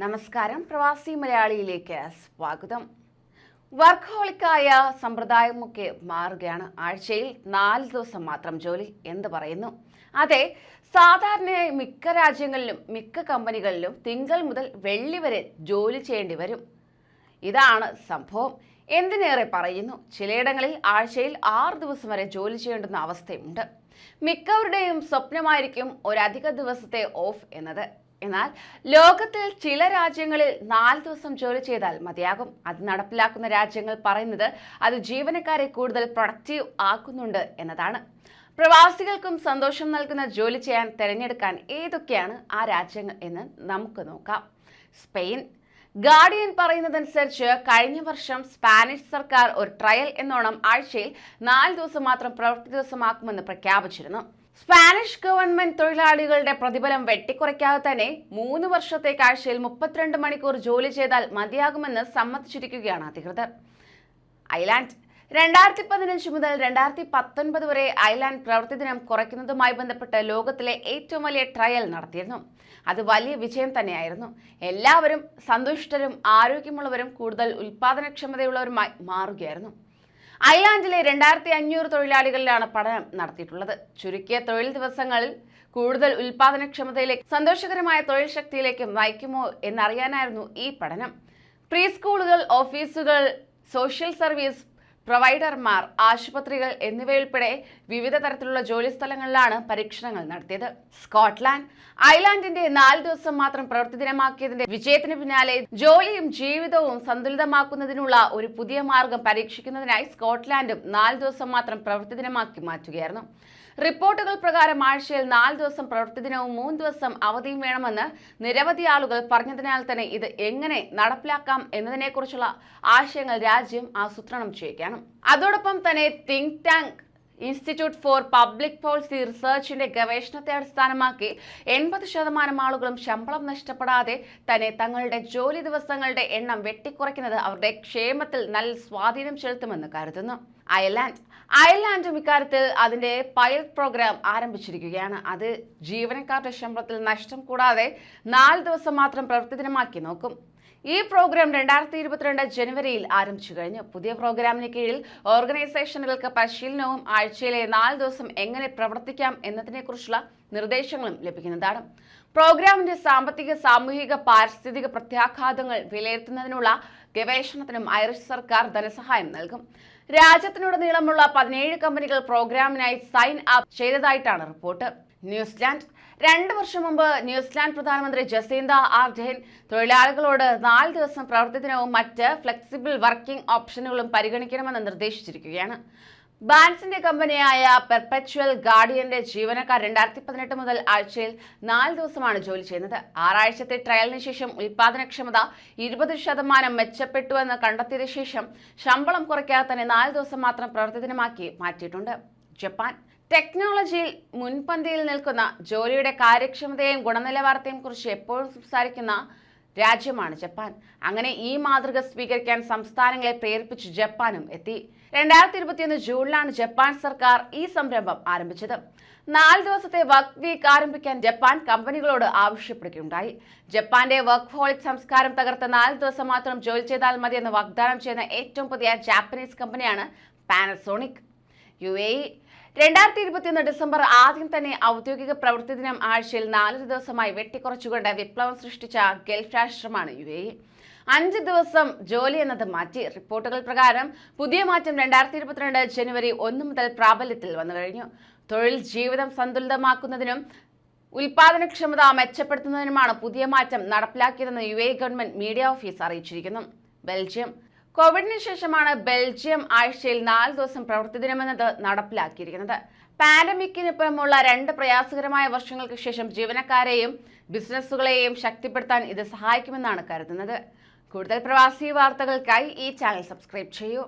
നമസ്കാരം. പ്രവാസി മലയാളിയിലേക്ക് സ്വാഗതം. വർക്കഹോളിക്കായ സമ്പ്രദായമൊക്കെ മാറുകയാണ്. ആഴ്ചയിൽ നാല് ദിവസം മാത്രം ജോലി എന്ന് പറയുന്നു. അതെ സാധാരണയായി മിക്ക രാജ്യങ്ങളിലും മിക്ക കമ്പനികളിലും തിങ്കൾ മുതൽ വെള്ളി വരെ ജോലി ചെയ്യേണ്ടി വരും. ഇതാണ് സംഭവം. എന്തിനേറെ പറയുന്നു? ചിലയിടങ്ങളിൽ ആഴ്ചയിൽ ആറ് ദിവസം വരെ ജോലി ചെയ്യേണ്ടുന്ന അവസ്ഥയുണ്ട്. മിക്കവരുടെയും സ്വപ്നമായിരിക്കും ഒരധിക ദിവസത്തെ ഓഫ് എന്നത്. എന്നാൽ ലോകത്തിൽ ചില രാജ്യങ്ങളിൽ നാല് ദിവസം ജോലി ചെയ്താൽ മതിയാകും. അത് നടപ്പിലാക്കുന്ന രാജ്യങ്ങൾ പറയുന്നത് അത് ജീവനക്കാരെ കൂടുതൽ പ്രൊഡക്റ്റീവ് ആക്കുന്നുണ്ട് എന്നതാണ്. പ്രവാസികൾക്കും സന്തോഷം നൽകുന്ന ജോലി ചെയ്യാൻ തിരഞ്ഞെടുക്കാൻ ഏതൊക്കെയാണ് ആ രാജ്യങ്ങൾ എന്ന് നമുക്ക് നോക്കാം. സ്പെയിൻ ഗാർഡിയൻ പറയുന്നതനുസരിച്ച് കഴിഞ്ഞ വർഷം സ്പാനിഷ് സർക്കാർ ഒരു ട്രയൽ എന്നോണം ആഴ്ചയിൽ നാല് ദിവസം മാത്രം പ്രവൃത്തി ദിവസമാക്കുമെന്ന് പ്രഖ്യാപിച്ചിരുന്നു. സ്പാനിഷ് ഗവൺമെന്റ് തൊഴിലാളികളുടെ പ്രതിഫലം വെട്ടിക്കുറയ്ക്കാതെ തന്നെ മൂന്ന് വർഷത്തേക്ക് ആഴ്ചയിൽ മുപ്പത്തിരണ്ട് മണിക്കൂർ ജോലി ചെയ്താൽ മതിയാകുമെന്ന് സമ്മതിച്ചിരിക്കുകയാണ് അധികൃതർ. ഐലാൻഡ് രണ്ടായിരത്തി പതിനഞ്ച് മുതൽ രണ്ടായിരത്തി പത്തൊൻപത് വരെ ഐലാൻഡ് പ്രവൃത്തി ദിനം കുറയ്ക്കുന്നതുമായി ബന്ധപ്പെട്ട് ലോകത്തിലെ ഏറ്റവും വലിയ ട്രയൽ നടത്തിയിരുന്നു. അത് വലിയ വിജയം തന്നെയായിരുന്നു. എല്ലാവരും സന്തുഷ്ടരും ആരോഗ്യമുള്ളവരും കൂടുതൽ ഉൽപാദനക്ഷമതയുള്ളവരുമായി മാറുകയായിരുന്നു. ഐലാൻഡിലെ രണ്ടായിരത്തി അഞ്ഞൂറ് തൊഴിലാളികളിലാണ് പഠനം നടത്തിയിട്ടുള്ളത്. ചുരുക്കിയ തൊഴിൽ ദിവസങ്ങളിൽ കൂടുതൽ ഉൽപാദനക്ഷമതയിലേക്ക് സന്തോഷകരമായ തൊഴിൽ ശക്തിയിലേക്ക് നയിക്കുമോ എന്നറിയാനായിരുന്നു ഈ പഠനം. പ്രീ സ്കൂളുകൾ ഓഫീസുകൾ സോഷ്യൽ സർവീസ് പ്രൊവൈഡർമാർ ആശുപത്രികൾ എന്നിവയുൾപ്പെടെ വിവിധ തരത്തിലുള്ള ജോലി സ്ഥലങ്ങളിലാണ് പരീക്ഷണങ്ങൾ നടത്തിയത്. സ്കോട്ട്ലാൻഡ് ഐലാൻഡിന്റെ നാല് ദിവസം മാത്രം പ്രവൃത്തി ദിനമാക്കിയതിന്റെ വിജയത്തിന് പിന്നാലെ ജോലിയും ജീവിതവും സന്തുലിതമാക്കുന്നതിനുള്ള ഒരു പുതിയ മാർഗം പരീക്ഷിക്കുന്നതിനായി സ്കോട്ട്ലാൻഡും നാല് ദിവസം മാത്രം പ്രവൃത്തി ദിനമാക്കി മാറ്റുകയായിരുന്നു. റിപ്പോർട്ടുകൾ പ്രകാരം ആഴ്ചയിൽ നാല് ദിവസം പ്രവൃത്തി ദിനവും മൂന്ന് ദിവസം അവധിയും വേണമെന്ന് നിരവധി ആളുകൾ പറഞ്ഞതിനാൽ തന്നെ ഇത് എങ്ങനെ നടപ്പിലാക്കാം എന്നതിനെക്കുറിച്ചുള്ള ആശയങ്ങൾ രാജ്യം ആസൂത്രണം ചെയ്യുകയാണ്. അതോടൊപ്പം തന്നെ think tank institute for public policy റിസർച്ചിന്റെ ഗവേഷണത്തെ അടിസ്ഥാനമാക്കി എൺപത് ശതമാനം ആളുകളും ശമ്പളം നഷ്ടപ്പെടാതെ തന്നെ തങ്ങളുടെ ജോലി ദിവസങ്ങളുടെ എണ്ണം വെട്ടിക്കുറയ്ക്കുന്നത് അവരുടെ ക്ഷേമത്തിൽ നല്ല സ്വാധീനം ചെലുത്തുമെന്ന് കരുതുന്നു. അയർലാൻഡ് അയർലാൻഡും ഇക്കാര്യത്തിൽ അതിന്റെ പൈലറ്റ് പ്രോഗ്രാം ആരംഭിച്ചിരിക്കുകയാണ്. അത് ജീവനക്കാരുടെ ശമ്പളത്തിൽ നഷ്ടം കൂടാതെ നാല് ദിവസം മാത്രം പ്രവർത്തിദിനമാക്കി നോക്കും. ഈ പ്രോഗ്രാം രണ്ടായിരത്തി ഇരുപത്തിരണ്ട് ജനുവരിയിൽ ആരംഭിച്ചു കഴിഞ്ഞു. പുതിയ പ്രോഗ്രാമിന് കീഴിൽ ഓർഗനൈസേഷനുകൾക്ക് പരിശീലനവും ആഴ്ചയിലെ നാല് ദിവസം എങ്ങനെ പ്രവർത്തിക്കാം എന്നതിനെക്കുറിച്ചുള്ള നിർദ്ദേശങ്ങളും ലഭിക്കുന്നതാണ്. പ്രോഗ്രാമിന്റെ സാമ്പത്തിക സാമൂഹിക പാരിസ്ഥിതിക പ്രത്യാഘാതങ്ങൾ വിലയിരുത്തുന്നതിനുള്ള ഗവേഷണത്തിനും ഐറിഷ് സർക്കാർ ധനസഹായം നൽകും. രാജ്യത്തിനുടനീളമുള്ള പതിനേഴ് കമ്പനികൾ പ്രോഗ്രാമിനായി സൈൻ അപ്പ് ചെയ്തതായിട്ടാണ് റിപ്പോർട്ട്. New Zealand. രണ്ട് വർഷം മുമ്പ് ന്യൂസിലാൻഡ് പ്രധാനമന്ത്രി ജസീന്ത ആർഡെൻ തൊഴിലാളികളോട് നാല് ദിവസം പ്രവർത്തനവും മറ്റ് ഫ്ലെക്സിബിൾ വർക്കിംഗ് ഓപ്ഷനുകളും പരിഗണിക്കണമെന്ന് നിർദ്ദേശിച്ചിരിക്കുകയാണ്. ബാൻസിന്റെ കമ്പനിയായ പെർപെച്വൽ ഗാർഡിയന്റെ ജീവനക്കാർ രണ്ടായിരത്തി പതിനെട്ട് മുതൽ ആഴ്ചയിൽ നാല് ദിവസമാണ് ജോലി ചെയ്യുന്നത്. ആറാഴ്ചത്തെ ട്രയലിന് ശേഷം ഉൽപാദനക്ഷമത ഇരുപത് ശതമാനം മെച്ചപ്പെട്ടുവെന്ന് കണ്ടെത്തിയ ശേഷം ശമ്പളം കുറയ്ക്കാതെ തന്നെ നാല് ദിവസം മാത്രം പ്രവർത്തിദിനമാക്കി മാറ്റിയിട്ടുണ്ട്. ജപ്പാൻ ടെക്നോളജിയിൽ മുൻപന്തിയിൽ നിൽക്കുന്ന ജോലിയുടെ കാര്യക്ഷമതയെയും ഗുണനിലവാരത്തെയും കുറിച്ച് എപ്പോഴും സംസാരിക്കുന്ന രാജ്യമാണ് ജപ്പാൻ. അങ്ങനെ ഈ മാതൃക സ്വീകരിക്കാൻ സംസ്ഥാനങ്ങളെ പ്രേരിപ്പിച്ച് ജപ്പാനും എത്തി. രണ്ടായിരത്തി ഇരുപത്തിയൊന്ന് ജൂണിലാണ് ജപ്പാൻ സർക്കാർ ഈ സംരംഭം ആരംഭിച്ചത്. നാല് ദിവസത്തെ വർക്ക് വീക്ക് ആരംഭിക്കാൻ ജപ്പാൻ കമ്പനികളോട് ആവശ്യപ്പെടുകയുണ്ടായി. ജപ്പാന്റെ വർക്ക് ഹോളിക് സംസ്കാരം തകർത്ത നാല് ദിവസം മാത്രം ജോലി ചെയ്താൽ മതി മതിയെന്ന് വാഗ്ദാനം ചെയ്യുന്ന ഏറ്റവും പുതിയ ജാപ്പനീസ് കമ്പനിയാണ് പാനസോണിക് യു എ രണ്ടായിരത്തി ഇരുപത്തിയൊന്ന് ഡിസംബർ ആദ്യം തന്നെ ഔദ്യോഗിക പ്രവൃത്തി ദിനം ആഴ്ചയിൽ നാല് ദിവസമായി വെട്ടിക്കുറച്ചുകൊണ്ട് വിപ്ലവം സൃഷ്ടിച്ച ഗൾഫ് രാഷ്ട്രമാണ് യു എ അഞ്ച് ദിവസം ജോലി എന്നത് മാറ്റി. റിപ്പോർട്ടുകൾ പ്രകാരം പുതിയ മാറ്റം രണ്ടായിരത്തി ഇരുപത്തിരണ്ട് ജനുവരി ഒന്ന് മുതൽ പ്രാബല്യത്തിൽ വന്നു കഴിഞ്ഞു. തൊഴിൽ ജീവിതം സന്തുലിതമാക്കുന്നതിനും ഉൽപാദനക്ഷമത മെച്ചപ്പെടുത്തുന്നതിനുമാണ് പുതിയ മാറ്റം നടപ്പിലാക്കിയതെന്ന് U A government media office അറിയിച്ചിരിക്കുന്നു. Belgium കോവിഡിന് ശേഷമാണ് ബെൽജിയം ആഴ്ചയിൽ നാല് ദിവസം പ്രവൃത്തി ദിനമെന്നത് നടപ്പിലാക്കിയിരിക്കുന്നത് പാൻഡമിക്കിനൊപ്പമുള്ള രണ്ട് പ്രയാസകരമായ വർഷങ്ങൾക്ക് ശേഷം ജീവനക്കാരെയും ബിസിനസ്സുകളെയും ശക്തിപ്പെടുത്താൻ ഇത് സഹായിക്കുമെന്നാണ് കരുതുന്നത്. കൂടുതൽ പ്രവാസി വാർത്തകൾക്കായി ഈ ചാനൽ സബ്സ്ക്രൈബ് ചെയ്യൂ.